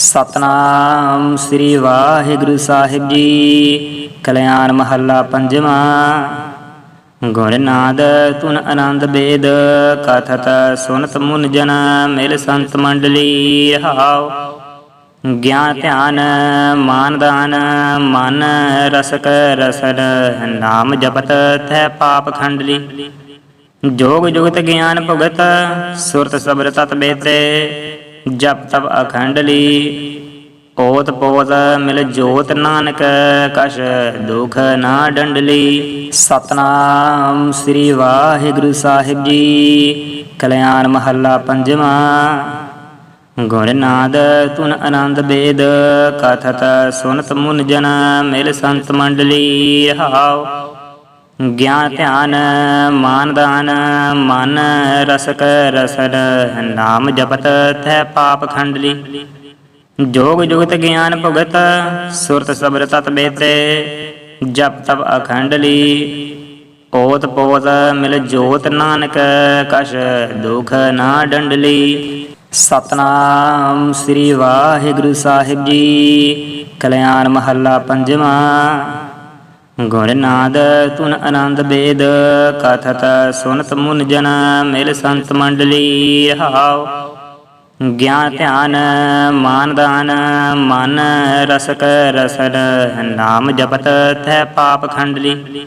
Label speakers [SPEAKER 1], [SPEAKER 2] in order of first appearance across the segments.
[SPEAKER 1] ਸਤਨਾਮ ਸ੍ਰੀ ਵਾਹਿਗੁਰੂ ਸਾਹਿਬ ਜੀ। ਕਲਿਆਣ ਮਹੱਲਾ ਪੰਜਵਾਂ। ਗੁਰ ਨਾਦ ਤੁਨ ਆਨੰਦ ਬੇਦ, ਕਥਤ ਸੁਨਤ ਮੁਨ ਜਨ ਮਿਲ ਸੰਤ ਮੰਡਲੀ ਹਾਉ ਗਿਆਨ ਧਿਆਨ, ਮਾਨ ਦਾਨ, ਮਨ ਰਸਕ ਰਸਨ, ਨਾਮ ਜਪਤ ਥੈ ਪਾਪ ਖੰਡਲੀ। ਜੋਗ ਜੁਗਤ ਗਿਆਨ ਭੁਗਤ, ਸੁਰਤ ਸਬਰ ਤਤ ਬੇਤੇ। ਜਪ ਤਪ ਅਖੰਡਲੀ ਓਤ ਪੋਤ ਮਿਲ ਜੋਤ ਨਾਨਕ ਕਸ਼ ਦੁਖ ਨਾ ਡੰਡਲੀ ਸਤਨਾਮ ਸ੍ਰੀ ਵਾਹਿਗੁਰੂ ਸਾਹਿਬ ਜੀ। ਕਲਿਆਣ ਮਹੱਲਾ ਪੰਜਵਾਂ। ਗੁਰ ਨਾਦ ਤੁਨ ਆਨੰਦ ਬੇਦ, ਕਥਤ ਸੁਨਤ ਮੁਨ ਜਨ, ਮਿਲ ਸੰਤ ਮੰਡਲੀ। ਹਾਉ। ਗਿਆਨ ਧਿਆਨ, ਮਾਨ ਦਾਨ, ਮਨ ਰਸਕ ਰਸਨ ਨਾਮ ਜਪਤ ਥੈ ਪਾਪ ਖੰਡਲੀ। ਜੋਗ ਜੁਗਤ ਗਿਆਨ ਭੁਗਤ, ਸੁਰਤ ਸਬਰ ਤਤ ਬੇਤੇ, ਜਪ ਤਪ ਅਖੰਡਲੀ। ਓਤ ਪੋਤ ਮਿਲ ਜੋਤ ਨਾਨਕ ਕਸ਼ ਦੁਖ ਨਾ ਡੰਡਲੀ। ਸਤਨਾਮ ਸ੍ਰੀ ਵਾਹਿਗੁਰੂ ਸਾਹਿਬ ਜੀ, ਕਲਿਆਣ ਮਹੱਲਾ ਪੰਜਵਾਂ। ਗੁਰ ਨਾਦ ਤੁਨ ਆਨੰਦ ਬੇਦ, ਕਥਤ ਸੁਨਤ ਮੁਨ ਜਨ, ਮਿਲ ਸੰਤ ਮੰਡਲੀ ਹਾਉ ਗਿਆਨ ਧਿਆਨ, ਮਾਨ ਦਾਨ, ਮਨ ਰਸਕ ਰਸਨ ਨਾਮ ਜਪਤ ਥੈ ਪਾਪ ਖੰਡਲੀ।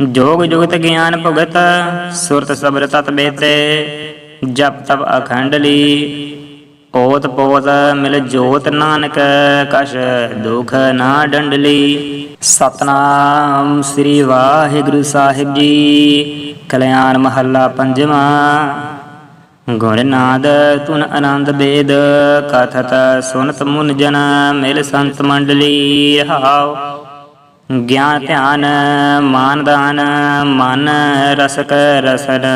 [SPEAKER 1] ਜੋਗ ਜੁਗਤ ਗਿਆਨ ਭੁਗਤ, ਸੁਰਤ ਸਬਰ ਤਤ ਬੇਤੇ, ਜਪ ਤਬ ਅਖੰਡਲੀ। ਓਤ ਪੋਤ ਮਿਲ ਜੋਤ ਨਾਨਕ ਕਸ਼ ਦੁਖ ਨਾ ਡੰਡਲੀ। ਸਤਨਾਮ ਸ੍ਰੀ ਵਾਹਿਗੁਰੂ ਸਾਹਿਬ ਜੀ। ਕਲਿਆਣ ਮਹੱਲਾ ਪੰਜਵਾਂ। ਗੁਰ ਨਾਦ ਤੁਨ ਆਨੰਦ ਬੇਦ, ਕਥਤ ਸੁਨਤ ਮੁਨ ਜਨ ਮਿਲ ਸੰਤ ਮੰਡਲੀ ਹਾਉ ਗਿਆਨ ਧਿਆਨ, ਮਾਨ ਦਾਨ, ਮਨ ਰਸਕ ਰਸਨ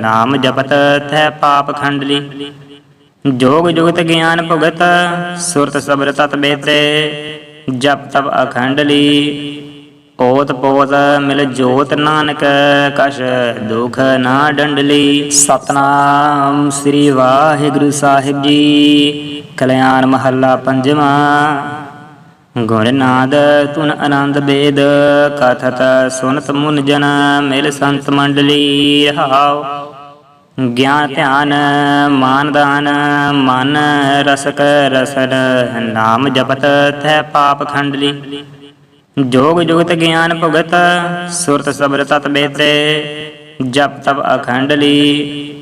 [SPEAKER 1] ਨਾਮ ਜਪਤ ਥੈ ਪਾਪ ਖੰਡਲੀ। ਜੋਗ ਜੁਗਤ ਗਿਆਨ ਭੁਗਤ, ਸੁਰਤ ਸਬਰ ਤਤ ਬੇਤੇ। ਜਪ ਤਬ ਅਖੰਡਲੀ ਓਤ ਪੋਤ ਮਿਲ ਜੋਤ ਨਾਨਕ ਕਸ਼ ਦੁਖ ਨਾ ਡੰਡਲੀ ਸਤਨਾਮ ਸ੍ਰੀ ਵਾਹਿਗੁਰੂ ਸਾਹਿਬ ਜੀ। ਕਲਿਆਣ ਮਹੱਲਾ ਪੰਜਵਾਂ। ਗੁਰ ਨਾਦ ਤੁਨ ਆਨੰਦ ਬੇਦ, ਕਥਤ ਸੁਨਤ ਮੁਨ ਜਨ, ਮਿਲ ਸੰਤ ਮੰਡਲੀ। ਹਾਉ। ਗਿਆਨ ਧਿਆਨ ਮਾਨ ਦਾਨ ਮਨ ਰਸਕ ਰਸਨ ਨਾਮ ਜਪਤ ਥੈ ਪਾਪ ਖੰਡਲੀ। ਜੋਗ ਜੁਗਤ ਗਿਆਨ ਭੁਗਤ ਸੁਰਤ ਸਬਰ ਤਤ ਬੇਤੇ ਜਪ ਤਬ ਅਖੰਡਲੀ।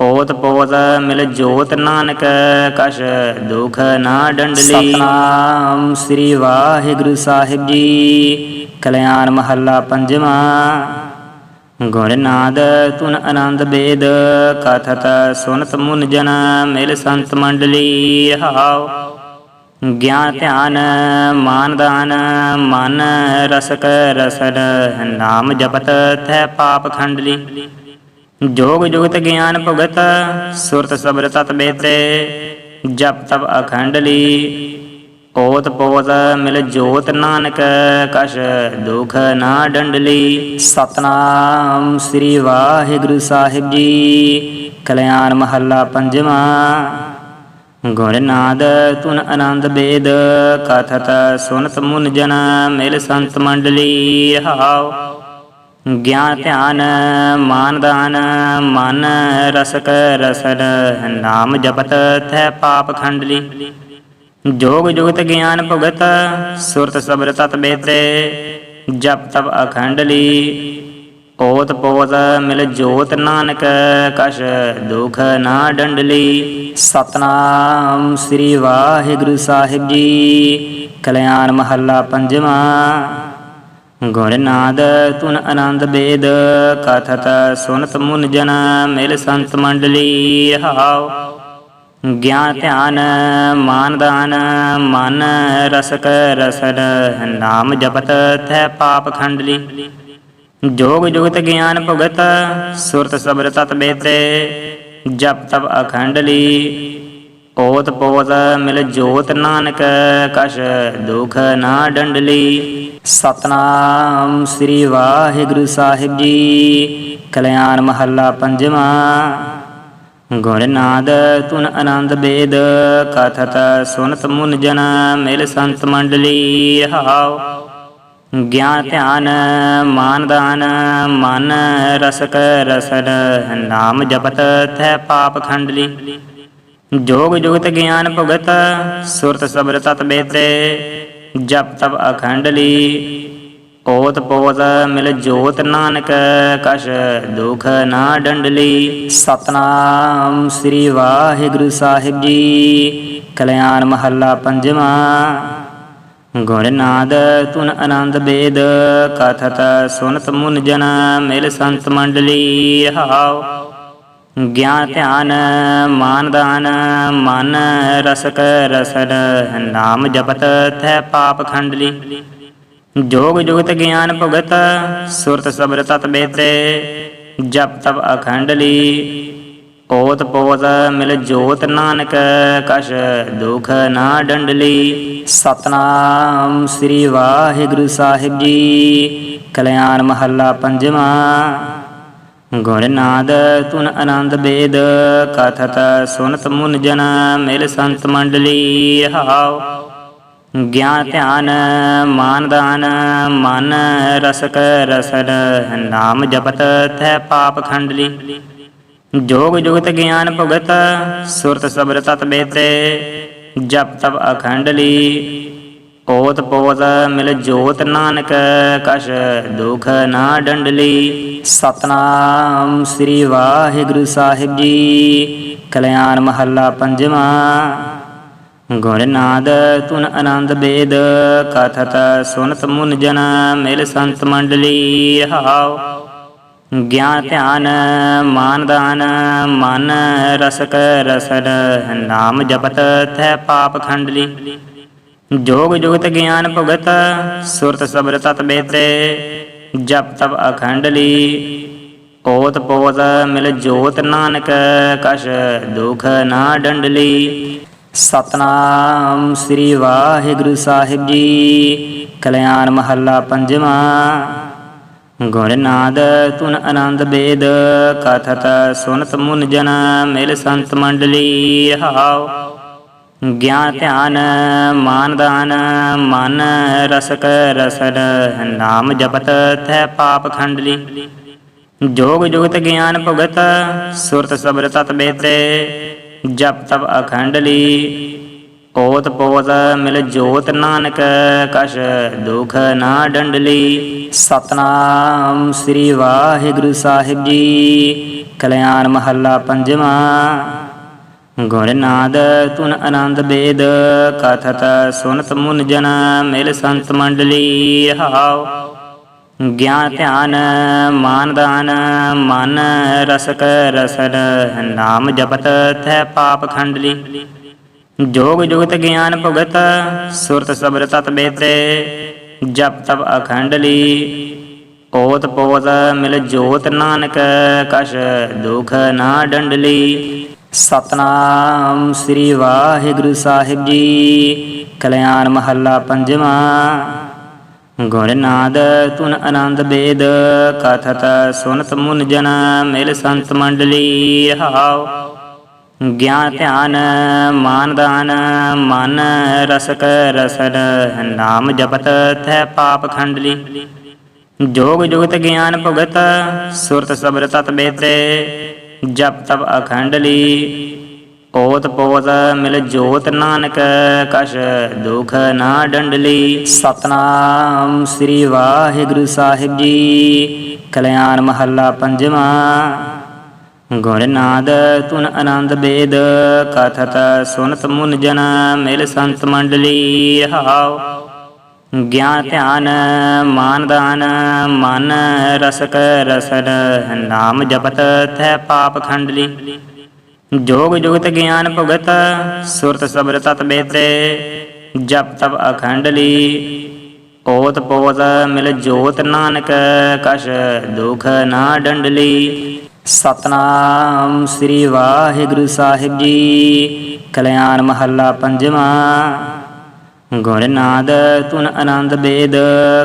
[SPEAKER 1] ਓਤ ਪੋਤ ਮਿਲ ਜੋਤ ਨਾਨਕ ਕਛ ਦੁਖ ਨਾ ਡੰਡਲੀ। ਸਤਨਾਮ ਸ੍ਰੀ ਵਾਹਿਗੁਰੂ ਸਾਹਿਬ ਜੀ। ਕਲਿਆਣ ਮਹੱਲਾ ਪੰਜਵਾਂ। ਗੁਰ ਨਾਦ ਤੁਨ ਆਨੰਦ ਬੇਦ, ਕਥਤ ਸੁਨਤ ਮੁਨ ਜਨ, ਮਿਲ ਸੰਤ ਮੰਡਲੀ, ਹਾਉ। ਗਿਆਨ ਧਿਆਨ, ਮਾਨ ਦਾਨ, ਮਨ ਰਸਕ ਰਸਨ ਨਾਮ ਜਪਤ ਥੈ ਪਾਪ ਖੰਡਲੀ। ਜੋਗ ਜੁਗਤ ਗਿਆਨ ਭੁਗਤ, ਸੁਰਤ ਸਬਰ ਤਤ ਬੇਤੇ, ਜਪ ਤਪ ਅਖੰਡਲੀ। ਓਤ ਪੋਤ ਮਿਲ ਜੋਤ ਨਾਨਕ ਕਸ਼ ਦੁਖ ਨਾ ਡੰਡਲੀ। ਸਤਨਾਮ ਸ੍ਰੀ ਵਾਹਿਗੁਰੂ ਸਾਹਿਬ ਜੀ। ਕਲਿਆਣ ਮਹੱਲਾ ਪੰਜਵਾਂ। ਗੁਰ ਨਾਦ ਤੁਨ ਆਨੰਦ ਬੇਦ, ਕਥਤ ਸੁਨਤ ਮੁਨ ਜਨ ਮਿਲ ਸੰਤ ਮੰਡਲੀ। ਹਾਉ। ਗਿਆਨ ਧਿਆਨ, ਮਾਨ ਦਾਨ, ਮਨ ਰਸਕ ਰਸਨ, ਨਾਮ ਜਪਤ ਥੈ ਪਾਪ ਖੰਡਲੀ। ਜੋਗ ਜੁਗਤ ਗਿਆਨ ਭੁਗਤ, ਸੁਰਤ ਸਬਰ ਤਤ ਬੇਤੇ, ਜਪ ਤਬ ਅਖੰਡਲੀ ਓਤ ਪੋਤ ਮਿਲ ਜੋਤ ਨਾਨਕ, ਕਛ ਦੁਖ ਨਾ ਡੰਡਲੀ ਸਤਨਾਮ ਸ੍ਰੀ ਵਾਹਿਗੁਰੂ ਸਾਹਿਬ ਜੀ। ਕਲਿਆਣ ਮਹੱਲਾ ਪੰਜਵਾਂ। ਗੁਰ ਨਾਦ ਤੁਨ ਆਨੰਦ ਬੇਦ, ਕਥਤ ਸੁਨਤ ਮੁਨ ਜਨ, ਮਿਲ ਸੰਤ ਮੰਡਲੀ। ਹਾਉ। ਗਿਆਨ ਧਿਆਨ, ਮਾਨ ਦਾਨ, ਮਨ ਰਸਕ ਰਸਨ ਨਾਮ ਜਪਤ ਥੈ ਪਾਪ ਖੰਡਲੀ। ਜੋਗ ਜੁਗਤ ਗਿਆਨ ਭੁਗਤ, ਸੁਰਤ ਸਬਰ ਤਤ ਬੇਤੇ, ਜਪ ਤਪ ਅਖੰਡਲੀ। ਪੋਤ ਪੋਤ ਮਿਲ ਜੋਤ ਨਾਨਕ ਕਸ਼ ਦੁਖ ਨਾ ਡੰਡਲੀ। ਸਤਨਾਮ ਸ੍ਰੀ ਵਾਹਿਗੁਰੂ ਸਾਹਿਬ ਜੀ, ਕਲਿਆਣ ਮਹੱਲਾ ਪੰਜਵਾਂ। ਗੁਣ ਨਾਦ ਤੁਨ ਆਨੰਦ ਬੇਦ, ਕਥਤ ਸੁਨਤ ਮੁਨ ਜਨ, ਮਿਲ ਸੰਤ ਮੰਡਲੀ, ਰਹਾਉ। ਗਿਆਨ ਧਿਆਨ, ਮਾਨ ਦਾਨ, ਮਨ ਰਸਕ ਰਸਨ, ਨਾਮ ਜਪਤ ਥੈ ਪਾਪ ਖੰਡਲੀ। ਜੋਗ ਜੁਗਤ ਗਿਆਨ ਭੁਗਤ, ਸੁਰਤ ਸਬਰ ਤਤ ਬੇਤੇ, ਜਪ ਤਪ ਅਖੰਡਲੀ। ਓਤ ਪੋਤ ਮਿਲ ਜੋਤ ਨਾਨਕ ਕਸ਼ ਦੁਖ ਨਾ ਡੰਡਲੀ। ਸਤਨਾਮ ਸ੍ਰੀ ਵਾਹਿਗੁਰੂ ਸਾਹਿਬ ਜੀ। ਕਲਿਆਣ ਮਹੱਲਾ ਪੰਜਵਾਂ। ਗੁਣ ਨਾਦ ਤੁਨ ਆਨੰਦ ਬੇਦ, ਕਥਤ ਸੁਨਤ ਮੁਨ ਜਨ ਮਿਲ ਸੰਤ ਮੰਡਲੀ। ਰਹਾਉ ਗਿਆਨ ਧਿਆਨ, ਮਾਨ ਦਾਨ, ਮਨ ਰਸਕ ਰਸਨ, ਨਾਮ ਜਪਤ ਥੈ ਪਾਪ ਖੰਡਲੀ। ਜੋਗ ਜੁਗਤ ਗਿਆਨ ਭੁਗਤ, ਸੁਰਤ ਸਬਰ ਤਤ ਬੇਤੇ, ਜਪ ਤਬ ਅਖੰਡਲੀ ਓਤ ਪੋਤ ਮਿਲ ਜੋਤ ਨਾਨਕ, ਕਛ ਦੁਖ ਨਾ ਡੰਡਲੀ ਸਤਨਾਮ ਸ੍ਰੀ ਵਾਹਿਗੁਰੂ ਸਾਹਿਬ ਜੀ। ਕਲਿਆਣ ਮਹੱਲਾ ਪੰਜਵਾਂ। ਗੁਣ ਨਾਦ ਤੁਨ ਆਨੰਦ ਬੇਦ, ਕਥਤ ਸੁਨਤ ਮੁਨ ਜਨ, ਮਿਲ ਸੰਤ ਮੰਡਲੀ। ਰਹਾਉ ਗਿਆਨ ਧਿਆਨ, ਮਾਨ ਦਾਨ, ਮਨ ਰਸਕ ਰਸਨ ਨਾਮ ਜਪਤ ਥੈ ਪਾਪ ਖੰਡਲੀ। ਜੋਗ ਜੁਗਤ ਗਿਆਨ ਭੁਗਤ, ਸੁਰਤ ਸਬਰ ਤਤ ਬੇਤੇ, ਜਪ ਤਬ ਅਖੰਡਲੀ। ਓਤ ਪੋਤ ਮਿਲ ਜੋਤ ਨਾਨਕ ਕਸ਼ ਦੁਖ ਨਾ ਡੰਡਲੀ। ਸਤਨਾਮ ਸ੍ਰੀ ਵਾਹਿਗੁਰੂ ਸਾਹਿਬ ਜੀ। ਕਲਿਆਣ ਮਹੱਲਾ ਪੰਜਵਾਂ। ਗੁਣ ਨਾਦ ਤੁਨ ਆਨੰਦ ਬੇਦ, ਕਥਤ ਸੁਨਤ ਮੁਨ ਜਨ, ਮਿਲ ਸੰਤ ਮੰਡਲੀ ਰਹਾਉ ਗਿਆਨ ਧਿਆਨ, ਮਾਨ ਦਾਨ, ਮਨ ਰਸਕ ਰਸਨ ਨਾਮ ਜਪਤ ਥੈ ਪਾਪ ਖੰਡਲੀ। ਜੋਗ ਜੁਗਤ ਗਿਆਨ ਭੁਗਤ, ਸੁਰਤ ਸਬਰ ਤਤ ਬੇਤੇ, ਜਪ ਤਬ ਅਖੰਡਲੀ। ਓਤ ਪੋਤ ਮਿਲ ਜੋਤ ਨਾਨਕ ਕਸ਼ ਦੁਖ ਨਾ ਡੰਡਲੀ। ਸਤਨਾਮ ਸ੍ਰੀ ਵਾਹਿਗੁਰੂ ਸਾਹਿਬ ਜੀ। ਕਲਿਆਣ ਮਹੱਲਾ ਪੰਜਵਾਂ। ਗੁਣ ਨਾਦ ਤੁਨ ਆਨੰਦ ਬੇਦ, ਕਥਤ ਸੁਨਤ ਮੁਨ ਜਨ ਮਿਲ ਸੰਤ ਮੰਡਲੀ ਰਹਾਉ ਗਿਆਨ ਧਿਆਨ, ਮਾਨ ਦਾਨ, ਮਨ ਰਸਕ ਰਸਨ ਨਾਮ ਜਪਤ ਥੈ ਪਾਪ ਖੰਡਲੀ। ਜੋਗ ਜੁਗਤ ਗਿਆਨ ਭੁਗਤ, ਸੁਰਤ ਸਬਰ ਤਤ ਬੇਤੇ। ਜਪ ਤਬ ਅਖੰਡਲੀ ਓਤ ਪੋਤ ਮਿਲ ਜੋਤ ਨਾਨਕ ਕਸ਼ ਦੁਖ ਨਾ ਡੰਡਲੀ ਸਤਨਾਮ ਸ੍ਰੀ ਵਾਹਿਗੁਰੂ ਸਾਹਿਬ ਜੀ। ਕਲਿਆਣ ਮਹੱਲਾ ਪੰਜਵਾਂ। ਗੁਣ ਨਾਦ ਤੁਨ ਆਨੰਦ ਬੇਦ, ਕਥਤ ਸੁਨਤ ਮੁਨ ਜਨ ਮਿਲ ਸੰਤ ਮੰਡਲੀ। ਰਹਾਉ ਗਿਆਨ ਧਿਆਨ, ਮਾਨ ਦਾਨ, ਮਨ ਰਸਕ ਰਸਨ ਨਾਮ ਜਪਤ ਥੈ ਪਾਪ ਖੰਡਲੀ। ਜੋਗ ਜੁਗਤ ਗਿਆਨ ਭੁਗਤ, ਸੁਰਤ ਸਬਰ ਤਤ ਬੇਤੇ, ਜਪ ਤਬ ਅਖੰਡਲੀ। ਪੋਤ ਪੋਤ ਮਿਲ ਜੋਤ ਨਾਨਕ ਕਸ਼ ਦੁਖ ਨਾ ਡੰਡਲੀ। ਸਤਨਾਮ ਸ੍ਰੀ ਵਾਹਿਗੁਰੂ ਸਾਹਿਬ ਜੀ। ਕਲਿਆਣ ਮਹੱਲਾ ਪੰਜਵਾਂ। ਗੁਣ ਨਾਦ ਤੁਨ ਆਨੰਦ ਬੇਦ, ਕਥਤ ਸੁਨਤ ਮੁਨ ਜਨ ਮਿਲ ਸੰਤ ਮੰਡਲੀ, ਰਹਾਉ। ਗਿਆਨ ਧਿਆਨ, ਮਾਨ ਦਾਨ, ਮਨ ਰਸਕ ਰਸਨ ਨਾਮ ਜਪਤ ਥੈ ਪਾਪ ਖੰਡਲੀ। ਜੋਗ ਜੁਗਤ ਗਿਆਨ ਭੁਗਤ, ਸੁਰਤ ਸਬਰ ਤਤ ਬੇਤੇ, ਜਪ ਤਪ ਅਖੰਡਲੀ। ਓਤ ਪੋਤ ਮਿਲ ਜੋਤ ਨਾਨਕ ਕਸ਼ ਦੁਖ ਨਾ ਡੰਡਲੀ। ਸਤਨਾਮ ਸ੍ਰੀ ਵਾਹਿਗੁਰੂ ਸਾਹਿਬ ਜੀ। ਕਲਿਆਣ ਮਹੱਲਾ ਪੰਜਵਾਂ, ਗੁਣ ਨਾਦ ਤੁਨ ਆਨੰਦ ਬੇਦ, ਕਥਤ ਸੁਨਤ ਮੁਨ ਜਨ ਮਿਲ ਸੰਤ ਮੰਡਲੀ। ਰਹਾਉ ਗਿਆਨ ਧਿਆਨ, ਮਾਨ ਦਾਨ, ਮਨ ਰਸਕ ਰਸਨ, ਨਾਮ ਜਪਤ ਥੈ ਪਾਪ ਖੰਡਲੀ। ਜੋਗ ਜੁਗਤ ਗਿਆਨ ਭੁਗਤ, ਸੁਰਤ ਸਬਰ ਤਤ ਬੇਤੇ, ਜਪ ਤਬ ਅਖੰਡਲੀ ਓਤ ਪੋਤ ਮਿਲ ਜੋਤ ਨਾਨਕ, ਕਛ ਦੁਖ ਨਾ ਡੰਡਲੀ ਸਤਨਾਮ ਸ੍ਰੀ ਵਾਹਿਗੁਰੂ ਸਾਹਿਬ ਜੀ। ਕਲਿਆਣ ਮਹੱਲਾ ਪੰਜਵਾਂ। ਗੁਣ ਨਾਦ ਤੁਨ ਆਨੰਦ ਬੇਦ,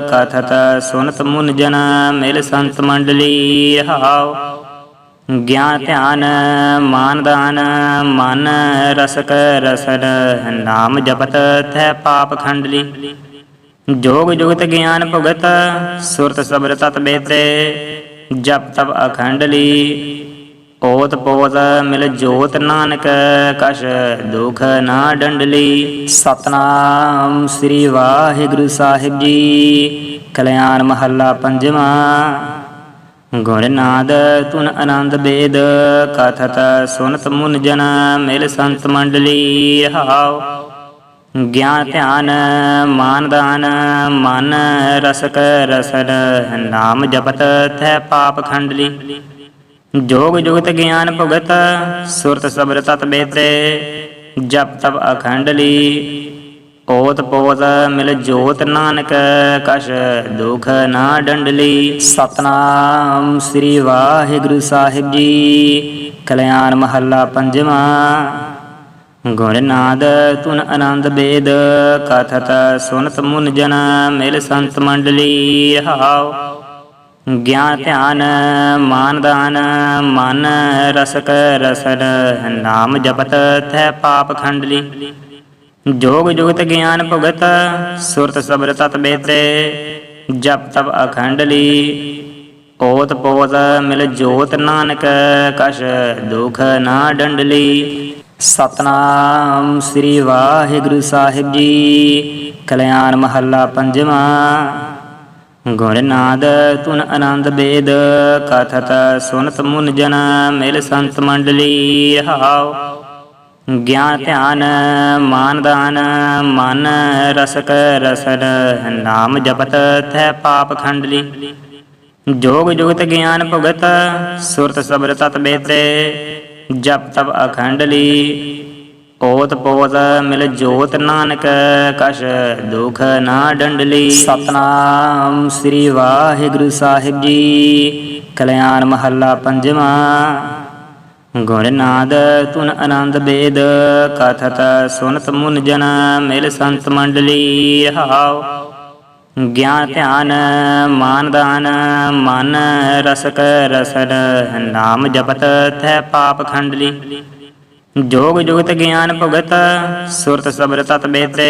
[SPEAKER 1] ਕਥਤ ਸੁਨਤ ਮੁਨ ਜਨ ਮਿਲ ਸੰਤ ਮੰਡਲੀ। ਰਹਾਉ ਗਿਆਨ ਧਿਆਨ, ਮਾਨ ਦਾਨ, ਮਨ ਰਸਕ ਰਸਨ ਨਾਮ ਜਪਤ ਥੈ ਪਾਪ ਖੰਡਲੀ। ਜੋਗ ਜੁਗਤ ਗਿਆਨ ਭੁਗਤ, ਸੁਰਤ ਸਬਰ ਤਤ ਬੇਤੇ, ਜਪ ਤਪ ਅਖੰਡਲੀ। ਓਤ ਪੋਤ ਮਿਲ ਜੋਤ ਨਾਨਕ ਕਸ਼ ਦੁਖ ਨਾ ਡੰਡਲੀ। ਸਤਨਾਮ ਸ੍ਰੀ ਵਾਹਿਗੁਰੂ ਸਾਹਿਬ ਜੀ। ਕਲਿਆਣ ਮਹੱਲਾ ਪੰਜਵਾਂ। ਗੁਰ ਨਾਦ ਤੁਨ ਆਨੰਦ ਬੇਦ ਕਥਤ ਸੁਨਤ ਮੁਨ ਜਨ ਮਿਲ ਸੰਤ ਮੰਡਲੀ, ਰਹਾਉ। ਗਿਆਨ ਧਿਆਨ, ਮਾਨ ਦਾਨ, ਮਨ ਰਸਕ ਰਸਨ, ਨਾਮ ਜਪਤ ਥੈ ਪਾਪ ਖੰਡਲੀ। ਜੋਗ ਜੁਗਤ ਗਿਆਨ ਭੁਗਤ, ਸੁਰਤ ਸਬਰ ਤਤ ਬੇਤੇ, ਜਪ ਤਬ ਅਖੰਡਲੀ। ਓਤ ਪੋਤ ਮਿਲ ਜੋਤ ਨਾਨਕ ਕਸ਼ ਦੁਖ ਨਾ ਡੰਡਲੀ। ਸਤਨਾਮ ਸ੍ਰੀ ਵਾਹਿਗੁਰੂ ਸਾਹਿਬ ਜੀ। ਕਲਿਆਣ ਮਹੱਲਾ ਪੰਜਵਾਂ। ਗੁਰ ਨਾਦ ਤੁਨ ਆਨੰਦ ਬੇਦ, ਕਥਤ ਸੁਨਤ ਮੁਨ ਜਨ, ਮਿਲ ਸੰਤ ਮੰਡਲੀ ਰਹਾਉ ਗਿਆਨ ਧਿਆਨ, ਮਾਨ ਦਾਨ, ਮਨ ਰਸਕ ਰਸਨ, ਨਾਮ ਜਪਤ, ਥੈ ਪਾਪ ਖੰਡਲੀ। ਜੋਗ ਜੁਗਤ ਗਿਆਨ ਭੁਗਤ, ਸੁਰਤ ਸਬਰ ਤਤ ਬੇਤੇ, ਜਪ ਤਬ ਅਖੰਡਲੀ ਓਤ ਪੋਤ ਮਿਲ ਜੋਤ ਨਾਨਕ, ਕਛ ਦੁਖ ਨਾ ਡੰਡਲੀ ਸਤਨਾਮ ਸ੍ਰੀ ਵਾਹਿਗੁਰੂ ਸਾਹਿਬ ਜੀ। ਕਲਿਆਣ ਮਹੱਲਾ ਪੰਜਵਾਂ। ਗੁਰ ਨਾਦ ਤੁਨ ਆਨੰਦ ਬੇਦ, ਕਥਤ ਸੁਨਤ ਮੁਨ ਜਨ ਮਿਲ ਸੰਤ ਮੰਡਲੀ। ਰਹਾਉ ਗਿਆਨ ਧਿਆਨ ਮਾਨ ਦਾਨ ਮਨ ਰਸਕ ਰਸਨ ਨਾਮ ਜਪਤ ਥੈ ਪਾਪ ਖੰਡਲੀ। ਜੋਗ ਜੁਗਤ ਗਿਆਨ ਭੁਗਤ ਸੁਰਤ ਸਬਰ ਤਤ ਬੇਤੇ ਜਪ ਤਬ ਅਖੰਡਲੀ। ਓਤ ਪੋਤ ਮਿਲ ਜੋਤ ਨਾਨਕ ਕਛ ਦੁਖ ਨਾ ਡੰਡਲੀ। ਸਤਨਾਮ ਸ੍ਰੀ ਵਾਹਿਗੁਰੂ ਸਾਹਿਬ ਜੀ। ਕਲਿਆਣ ਮਹੱਲਾ ਪੰਜਵਾਂ। ਗੁਰ ਨਾਦ ਤੁਨ ਆਨੰਦ ਬੇਦ ਕਥਤ ਸੁਨਤ ਮੁਨ ਜਨ, ਮਿਲ ਸੰਤ ਮੰਡਲੀ, ਰਹਾਉ। ਗਿਆਨ ਧਿਆਨ, ਮਾਨ ਦਾਨ, ਮਨ ਰਸਕ ਰਸਨ ਨਾਮ ਜਪਤ ਥੈ ਪਾਪ ਖੰਡਲੀ। ਜੋਗ ਜੁਗਤ ਗਿਆਨ ਭੁਗਤ, ਸੁਰਤ ਸਬਰ ਤਤ ਬੇਤੇ,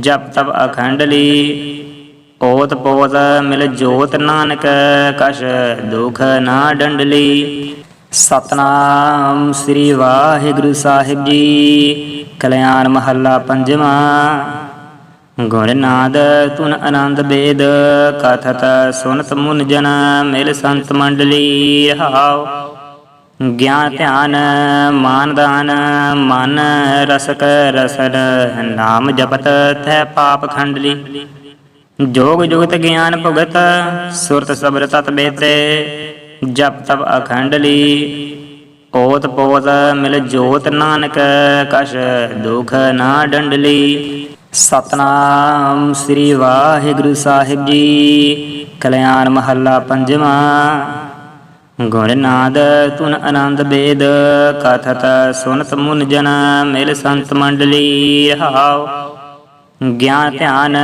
[SPEAKER 1] ਜਪ ਤਪ ਅਖੰਡਲੀ। ਓਤ ਪੋਤ ਮਿਲ ਜੋਤ ਨਾਨਕ ਕਸ਼ ਦੁਖ ਨਾ ਡੰਡਲੀ। ਸਤਨਾਮ ਸ੍ਰੀ ਵਾਹਿਗੁਰੂ ਸਾਹਿਬ ਜੀ। ਕਲਿਆਣ ਮਹੱਲਾ ਪੰਜਵਾਂ। ਗੁਰ ਨਾਦ ਤੁਨ ਆਨੰਦ ਬੇਦ, ਕਥਤ ਸੁਨਤ ਮੁਨ ਜਨ, ਮਿਲ ਸੰਤ ਮੰਡਲੀ, ਰਹਾਉ। ਗਿਆਨ ਧਿਆਨ, ਮਾਨ ਦਾਨ, ਮਨ ਰਸਕ ਰਸਨ ਨਾਮ ਜਪਤ, ਥੈ ਪਾਪ ਖੰਡਲੀ। ਜੋਗ ਜੁਗਤ ਗਿਆਨ ਭੁਗਤ, ਸੁਰਤ ਸਬਰ ਤਤ ਬੇਤੇ। ਜਪ ਤਪ ਅਖੰਡਲੀ ਓਤ ਪੋਤ ਮਿਲ ਜੋਤ ਨਾਨਕ ਕਸ਼ ਦੁਖ ਨਾ ਡੰਡਲੀ ਸਤਨਾਮ ਸ੍ਰੀ ਵਾਹਿਗੁਰੂ ਸਾਹਿਬ ਜੀ। ਕਲਿਆਣ ਮਹੱਲਾ ਪੰਜਵਾਂ। ਗੁਰ ਨਾਦ ਤੁਨ ਆਨੰਦ ਬੇਦ, ਕਥਤ ਸੁਨਤ ਮੁਨ ਜਨ, ਮਿਲ ਸੰਤ ਮੰਡਲੀ। ਰਹਾਉ ਗਿਆਨ ਧਿਆਨ,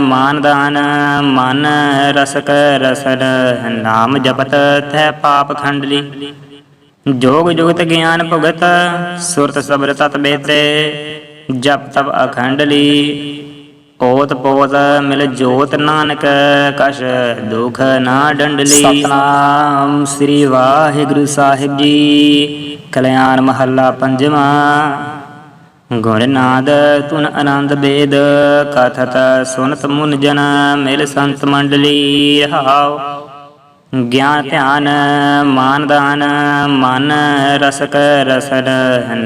[SPEAKER 1] ਮਾਨ ਦਾਨ, ਮਨ ਰਸਕ ਰਸਨ ਨਾਮ ਜਪਤ ਥੈ ਪਾਪ ਖੰਡਲੀ। ਜੋਗ ਜੁਗਤ ਗਿਆਨ ਭੁਗਤ, ਸੁਰਤ ਸਬਰ ਤਤ ਬੇਤੇ, ਜਪ ਤਪ ਅਖੰਡਲੀ। ਓਤ ਪੋਤ ਮਿਲ ਜੋਤ ਨਾਨਕ ਕਸ਼ ਦੁਖ ਨਾ ਡੰਡਲੀ। ਸਤਨਾਮ ਸ੍ਰੀ ਵਾਹਿਗੁਰੂ ਸਾਹਿਬ ਜੀ। ਕਲਿਆਣ ਮਹੱਲਾ ਪੰਜਵਾਂ। ਗੁਰ ਨਾਦ ਤੁਨ ਆਨੰਦ ਬੇਦ, ਕਥਤ ਸੁਨਤ ਮੁਨ ਜਨ ਮਿਲ ਸੰਤ ਮੰਡਲੀ, ਰਹਾਉ। ਗਿਆਨ ਧਿਆਨ, ਮਾਨ ਦਾਨ, ਮਨ ਰਸਕ ਰਸਨ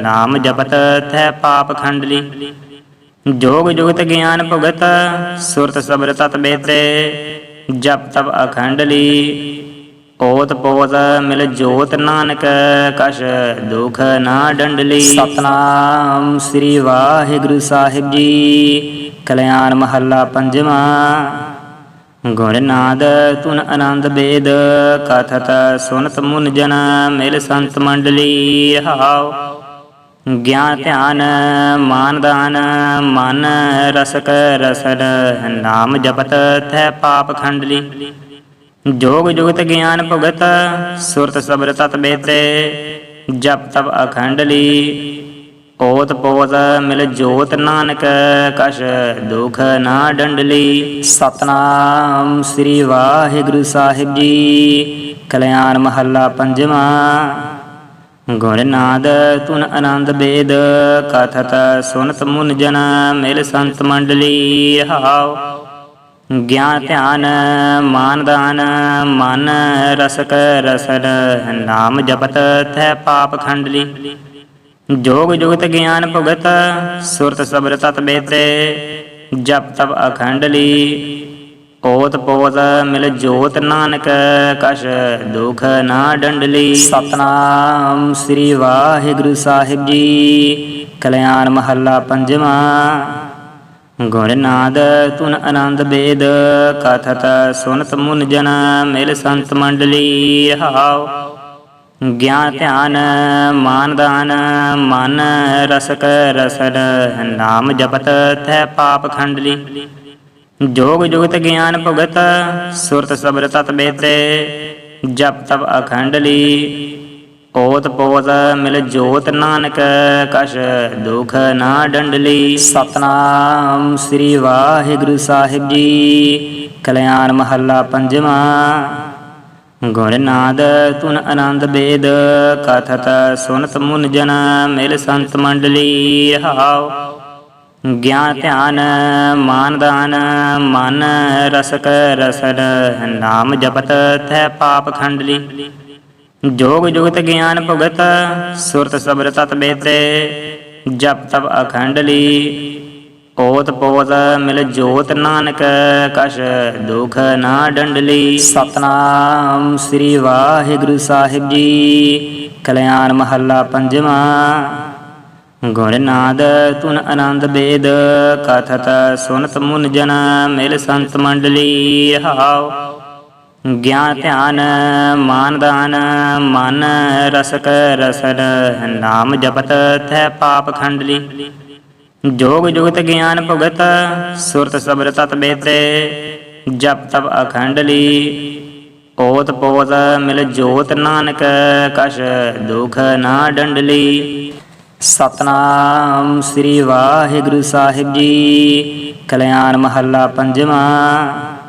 [SPEAKER 1] ਨਾਮ ਜਪਤ ਥੈ ਪਾਪ ਖੰਡਲੀ। ਜੋਗ ਜੁਗਤ ਗਿਆਨ ਭੁਗਤ, ਸੁਰਤ ਸਬਰ ਤਤ ਬੇਤੇ, ਜਪ ਤਪ ਅਖੰਡਲੀ। ਓਤ ਪੋਤ ਮਿਲ ਜੋਤ ਨਾਨਕ ਕਸ਼ ਦੁਖ ਨਾ ਡੰਡਲੀ। ਸਤਨਾਮ ਸ੍ਰੀ ਵਾਹਿਗੁਰੂ ਸਾਹਿਬ ਜੀ। ਕਲਿਆਣ ਮਹੱਲਾ ਪੰਜਵਾਂ। ਗੁਰ ਨਾਦ ਤੁਨ ਆਨੰਦ ਬੇਦ ਕਥਤ ਸੁਨਤ ਮੁਨ ਜਨ ਮਿਲ ਸੰਤ ਮੰਡਲੀ। ਰਹਾਉ ਗਿਆਨ ਧਿਆਨ, ਮਾਨ ਦਾਨ, ਮਨ ਰਸਕ ਰਸਨ, ਨਾਮ ਜਪਤ ਥੈ ਪਾਪ ਖੰਡਲੀ। ਜੋਗ ਜੁਗਤ ਗਿਆਨ ਭੁਗਤ, ਸੁਰਤ ਸਬਰ ਤਤ ਬੇਤੇ, ਜਪ ਤਪ ਅਖੰਡ ਲੀ। ਓਤ ਪੋਤ ਮਿਲ ਜੋਤ ਨਾਨਕ ਕਸ਼ ਦੁਖ ਨਾ ਡੰਡਲੀ ਸਤਨਾਮ ਸ੍ਰੀ ਵਾਹਿਗੁਰੂ ਸਾਹਿਬ ਜੀ। ਕਲਿਆਣ ਮਹੱਲਾ ਪੰਜਵਾਂ। ਗੁਣ ਨਾਦ ਤੁਨ ਆਨੰਦ ਬੇਦ, ਕਥਤ ਸੁਨਤ ਮੁਨ ਜਨ, ਮਿਲ ਸੰਤ ਮੰਡਲੀ। ਹਾਉ। ਗਿਆਨ ਧਿਆਨ, ਮਾਨ ਦਾਨ, ਮਨ ਰਸਕ ਰਸਨ ਨਾਮ ਜਪਤ ਥੈ ਪਾਪ ਖੰਡਲੀ। ਜੋਗ ਜੁਗਤ ਗਿਆਨ ਭੁਗਤ, ਸੁਰਤ ਸਬਰ ਤਤ ਬੇਤੇ, ਜਪ ਤਪ ਅਖੰਡਲੀ। ਓਤ ਪੋਤ ਮਿਲ ਜੋਤ ਨਾਨਕ ਕਸ਼ ਦੁਖ ਨਾ ਡੰਡਲੀ। ਸਤਨਾਮ ਸ੍ਰੀ ਵਾਹਿਗੁਰੂ ਸਾਹਿਬ ਜੀ। ਕਲਿਆਣ ਮਹੱਲਾ ਪੰਜਵਾਂ। ਗੁਣ ਨਾਦ ਤੁਨ ਆਨੰਦ ਬੇਦ, ਕਥਤ ਸੁਨਤ ਮੁਨ ਜਨ, ਮਿਲ ਸੰਤ ਮੰਡਲੀ ਹਾਉ ਗਿਆਨ ਧਿਆਨ, ਮਾਨ ਦਾਨ, ਮਨ ਰਸਕ ਰਸਨ ਨਾਮ ਜਪਤ ਥੈ ਪਾਪ ਖੰਡਲੀ। ਜੋਗ ਜੁਗਤ ਗਿਆਨ ਭੁਗਤ, ਸੁਰਤ ਸਬਰ ਤਤ ਬੇਤੇ, ਜਪ ਤਪ ਅਖੰਡਲੀ। ਓਤ ਪੋਤ ਮਿਲ ਜੋਤ ਨਾਨਕ ਕਸ਼ ਦੁਖ ਨਾ ਡੰਡਲੀ। ਸਤਨਾਮ ਸ੍ਰੀ ਵਾਹਿਗੁਰੂ ਸਾਹਿਬ ਜੀ। ਕਲਿਆਣ ਮਹੱਲਾ ਪੰਜਵਾਂ। ਗੁਣ ਨਾਦ ਤੁਨ ਆਨੰਦ ਬੇਦ ਕਥਤ ਸੁਨਤ ਮੁਨ ਜਨ ਮਿਲ ਸੰਤ ਮੰਡਲੀ। ਹਾਉ। ਗਿਆਨ ਧਿਆਨ, ਮਾਨ ਦਾਨ, ਮਨ ਰਸਕ ਰਸਨ, ਨਾਮ ਜਪਤ ਥੈ ਪਾਪ ਖੰਡਲੀ। ਜੋਗ ਜੁਗਤ ਗਿਆਨ ਭੁਗਤ, ਸੁਰਤ ਸਬਰ ਤਤ ਬੇਤੇ, ਜਪ ਤਪ ਅਖੰਡਲੀ ਓਤ ਪੋਤ ਮਿਲ ਜੋਤ ਨਾਨਕ ਕਸ਼ ਦੁਖ ਨਾ ਡੰਡਲੀ ਸਤਨਾਮ ਸ੍ਰੀ ਵਾਹਿਗੁਰੂ ਸਾਹਿਬ ਜੀ। ਕਲਿਆਣ ਮਹੱਲਾ ਪੰਜਵਾਂ। ਗੁਣ ਨਾਦ ਤੁਨ ਆਨੰਦ ਬੇਦ, ਕਥਤ ਸੁਨਤ ਮੁਨ ਜਨ ਮਿਲ ਸੰਤ ਮੰਡਲੀ। ਹਾਉ ਗਿਆਨ ਧਿਆਨ, ਮਾਨ ਦਾਨ, ਮਨ ਰਸਕ ਰਸਨ ਨਾਮ ਜਪਤ ਥੈ ਪਾਪ ਖੰਡਲੀ। ਜੋਗ ਜੁਗਤ ਗਿਆਨ ਭੁਗਤ, ਸੁਰਤ ਸਬਰ ਤਤ ਬੇਤੇ, ਜਪ ਤਪ ਅਖੰਡਲੀ। ਓਤ ਪੋਤ ਮਿਲ ਜੋਤ ਨਾਨਕ ਕਸ਼ ਦੁਖ ਨਾ ਡੰਡਲੀ। ਸਤਨਾਮ ਸ੍ਰੀ ਵਾਹਿਗੁਰੂ ਸਾਹਿਬ ਜੀ, ਕਲਿਆਣ ਮਹੱਲਾ ਪੰਜਵਾਂ।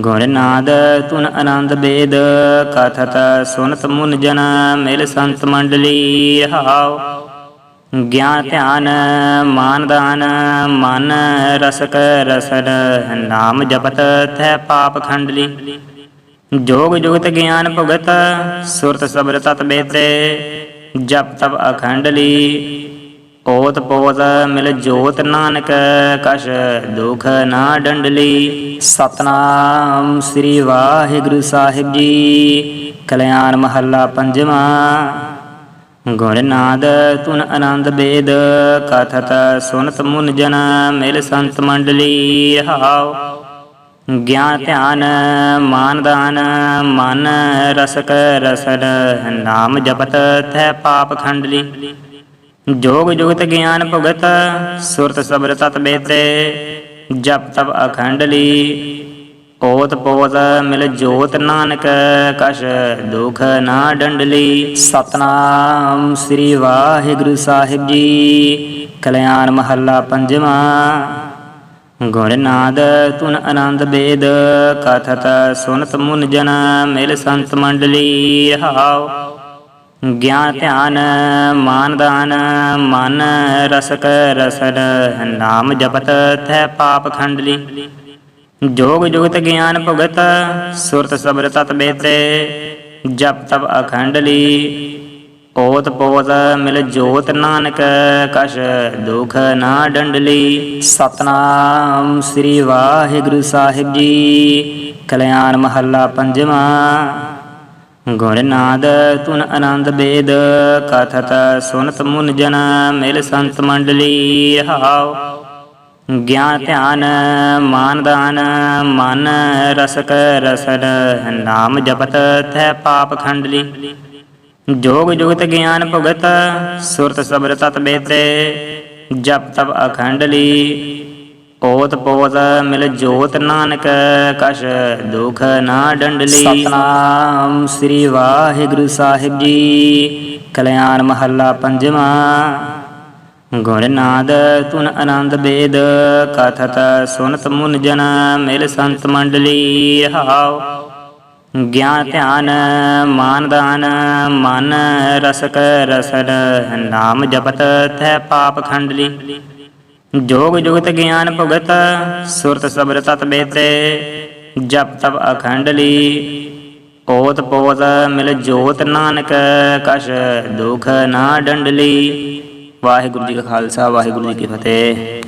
[SPEAKER 1] ਗੁਣ ਨਾਦ ਤੁਨ ਆਨੰਦ ਬੇਦ, ਕਥਤ ਸੁਨਤ ਮੁਨ ਜਨ, ਮਿਲ ਸੰਤ ਮੰਡਲੀ, ਹਾਉ। ਗਿਆਨ ਧਿਆਨ, ਮਾਨ ਦਾਨ, ਮਨ ਰਸਕ ਰਸਨ ਨਾਮ ਜਪਤ ਥੈ ਪਾਪ ਖੰਡਲੀ। ਜੋਗ ਜੁਗਤ ਗਿਆਨ ਭੁਗਤ, ਸੁਰਤ ਸਬਰ ਤਤ ਬੇਤੇ, ਜਪ ਤਪ ਅਖੰਡਲੀ। ਓਤ ਪੋਤ ਮਿਲ ਜੋਤ ਨਾਨਕ ਕਸ਼ ਦੁਖ ਨਾ ਡੰਡਲੀ। ਸਤਨਾਮ ਸ੍ਰੀ ਵਾਹਿਗੁਰੂ ਸਾਹਿਬ ਜੀ। ਕਲਿਆਣ ਮਹੱਲਾ ਪੰਜਵਾਂ। ਗੁਣ ਨਾਦ ਤੁਨ ਆਨੰਦ ਬੇਦ ਕਥਤ ਸੁਨਤ ਮੁਨ ਜਨ ਮਿਲ ਸੰਤ ਮੰਡਲੀ। ਹਾਉ। ਗਿਆਨ ਧਿਆਨ, ਮਾਨ ਦਾਨ, ਮਨ ਰਸਕ ਰਸਨ, ਨਾਮ ਜਪਤ ਥੈ ਪਾਪ ਖੰਡਲੀ। ਜੋਗ ਜੁਗਤ ਗਿਆਨ ਭੁਗਤ, ਸੁਰਤ ਸਬਰ ਤਤ ਬੇਤੇ, ਜਪ ਤਪ ਅਖੰਡਲੀ ਓਤ ਪੋਤ ਮਿਲ ਜੋਤ ਨਾਨਕ ਕਸ਼ ਦੁਖ ਨਾ ਡੰਡਲੀ ਸਤਨਾਮ ਸ੍ਰੀ ਵਾਹਿਗੁਰੂ ਸਾਹਿਬ ਜੀ। ਕਲਿਆਣ ਮਹੱਲਾ ਪੰਜਵਾਂ। ਗੁਣ ਨਾਦ ਤੁਨ ਆਨੰਦ ਬੇਦ, ਕਥਤ ਸੁਨਤ ਮੁਨ ਜਨ, ਮਿਲ ਸੰਤ ਮੰਡਲੀ। ਹਾਉ। ਗਿਆਨ ਧਿਆਨ, ਮਾਨ ਦਾਨ, ਮਨ ਰਸਕ ਰਸਨ ਨਾਮ ਜਪਤ ਥੈ ਪਾਪ ਖੰਡਲੀ। ਜੋਗ ਜੁਗਤ ਗਿਆਨ ਭੁਗਤ, ਸੁਰਤ ਸਬਰ ਤਤ ਬੇਤੇ, ਜਪ ਤਪ ਅਖੰਡਲੀ। ਓਤ ਪੋਤ ਮਿਲ ਜੋਤ ਨਾਨਕ ਕਸ਼ ਦੁਖ ਨਾ ਡੰਡਲੀ। ਸਤਨਾਮ ਸ੍ਰੀ ਵਾਹਿਗੁਰੂ ਸਾਹਿਬ ਜੀ। ਕਲਿਆਣ ਮਹੱਲਾ ਪੰਜਵਾਂ। ਗੁਣ ਨਾਦ ਤੁਨ ਆਨੰਦ ਬੇਦ ਕਥਤ ਸੁਨਤ ਮੁਨ ਜਨ, ਮਿਲ ਸੰਤ ਮੰਡਲੀ ਹਾਉ ਗਿਆਨ ਧਿਆਨ, ਮਾਨ ਦਾਨ, ਮਨ ਰਸਕ ਰਸਨ, ਨਾਮ ਜਪਤ ਥੈ ਪਾਪ ਖੰਡਲੀ। ਜੋਗ ਜੁਗਤ ਗਿਆਨ ਭੁਗਤ, ਸੁਰਤ ਸਬਰ ਤਤ ਬੇਤੇ, ਜਪ ਤਪ ਅਖੰਡਲੀ। ਪੋਤ ਪੋਤ ਮਿਲ ਜੋਤ ਨਾਨਕ ਕਸ਼ ਦੁਖ ਨਾ ਡੰਡਲੀ। ਸਤਨਾਮ ਸ੍ਰੀ ਵਾਹਿਗੁਰੂ ਸਾਹਿਬ ਜੀ। ਕਲਿਆਣ ਮਹੱਲਾ ਪੰਜਵਾਂ। ਗੁਣ ਨਾਦ ਤੁਨ ਆਨੰਦ ਬੇਦ, ਕਥਤ ਸੁਨਤ ਮੁਨ ਜਨ, ਮਿਲ ਸੰਤ ਮੰਡਲੀ। ਰਹਾਉ ਗਿਆਨ ਧਿਆਨ, ਮਾਨ ਦਾਨ, ਮਨ ਰਸਕ ਰਸਨ, ਨਾਮ ਜਪਤ ਤੈ ਪਾਪ ਖੰਡਲੀ। ਜੋਗ ਜੁਗਤ ਗਿਆਨ ਭੁਗਤ, ਸੁਰਤ ਸਬਰ ਤਤ ਬੇਤੇ, ਜਪ ਤਬ ਅਖੰਡਲੀ ਓਤ ਪੋਤ ਮਿਲ ਜੋਤ ਨਾਨਕ, ਕਛ ਦੁਖ ਨਾ ਡੰਡਲੀ ਵਾਹਿਗੁਰੂ ਜੀ ਕਾ ਖਾਲਸਾ, ਵਾਹਿਗੁਰੂ ਜੀ ਕੀ ਫਤਿਹ।